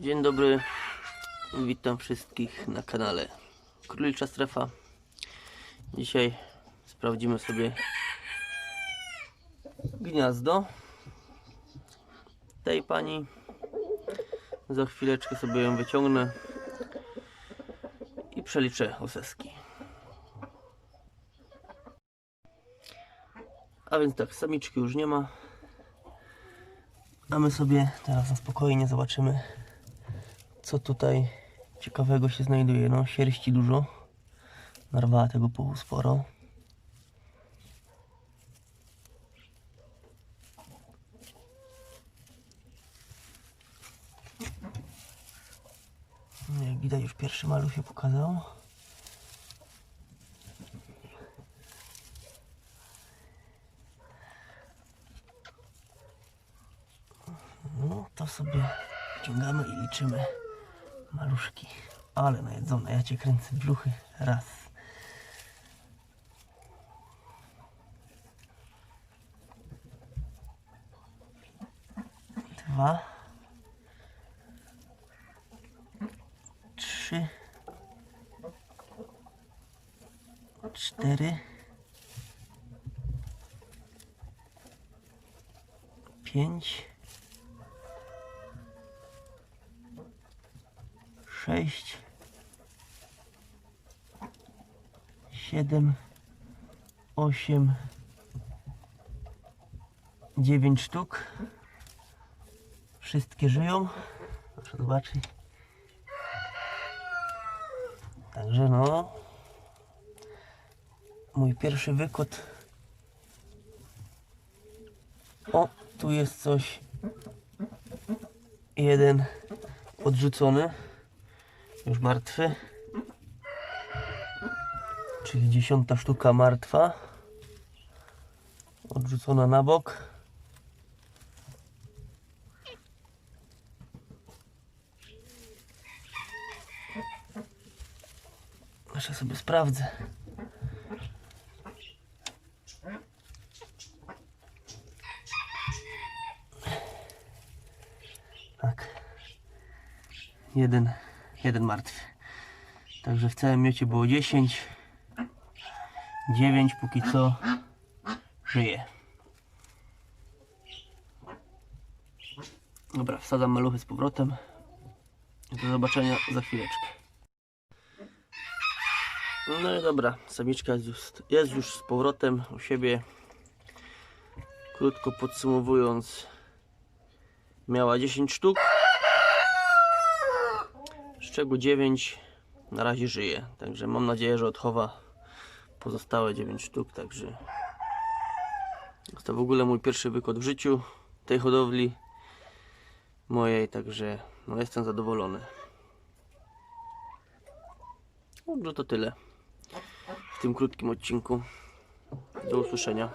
Dzień dobry, witam wszystkich na kanale Królicza Strefa. Dzisiaj sprawdzimy sobie gniazdo tej pani. Za chwileczkę sobie ją wyciągnę i przeliczę oseski. A więc tak, samiczki już nie ma. A my sobie teraz na spokojnie zobaczymy, co tutaj ciekawego się znajduje. No, sierści dużo. Narwała tego puchu sporo. No, Jak widać już pierwszy maluch się pokazał. No to sobie wciągamy i liczymy maluszki. Ale najedzone, ja cię kręcę brzuchy. Raz. Dwa. Trzy. Cztery. Pięć. Sześć, siedem, osiem, dziewięć sztuk. Wszystkie żyją. Proszę zobaczyć. Także no. Mój pierwszy wykład. O, tu jest coś. Jeden odrzucony już martwy. Czyli dziesiąta sztuka martwa. Odrzucona na bok. Jeszcze sobie sprawdzę. Tak. Jeden jeden martwy. Także w całym miocie było 10. 9 póki co żyje. Dobra, wsadzam maluchy z powrotem. Do zobaczenia za chwileczkę. No i dobra, samiczka jest już, jest już z powrotem u siebie. Krótko podsumowując, miała 10 sztuk czego 9 na razie żyje. Także mam nadzieję, że odchowa pozostałe 9 sztuk. Także jest to w ogóle mój pierwszy wykład w życiu tej hodowli mojej, także no jestem zadowolony. Dobrze, to tyle w tym krótkim odcinku. Do usłyszenia.